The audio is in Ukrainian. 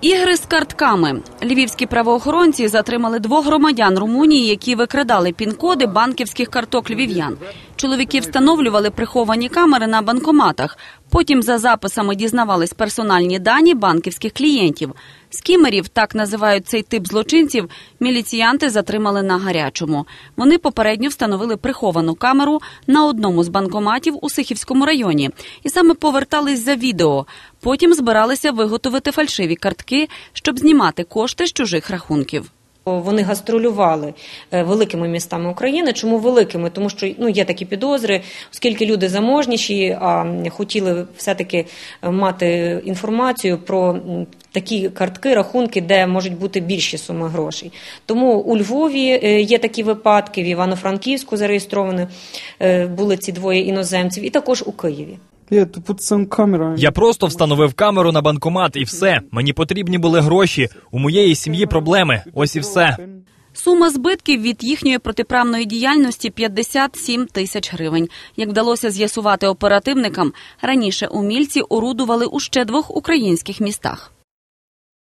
Ігри з картками. Львівські правоохоронці затримали двох громадян Румунії, які викрадали пін-коди банківських карток львів'ян. Чоловіки встановлювали приховані камери на банкоматах. Потім за записами дізнавались персональні дані банківських клієнтів. Скімерів, так називають цей тип злочинців, міліціянти затримали на гарячому. Вони попередньо встановили приховану камеру на одному з банкоматів у Сихівському районі і саме повертались за відео. Потім збиралися виготовити фальшиві картки, щоб знімати кошти з чужих рахунків. Вони гастролювали е, великими містами України. Чому великими? Тому що ну є такі підозри, оскільки люди заможніші, а хотіли все-таки мати інформацію про такі картки, рахунки, де можуть бути більші суми грошей. Тому у Львові е, є такі випадки, в Івано-Франківську зареєстровані е, були ці двоє іноземців, і також у Києві. Я просто встановив камеру на банкомат і все. Мені потрібні були гроші. У моєї сім'ї проблеми. Ось і все. Сума збитків від їхньої протиправної діяльності 57 тисяч гривень. Як вдалося з'ясувати оперативникам, раніше умільці орудували у ще двох українських містах.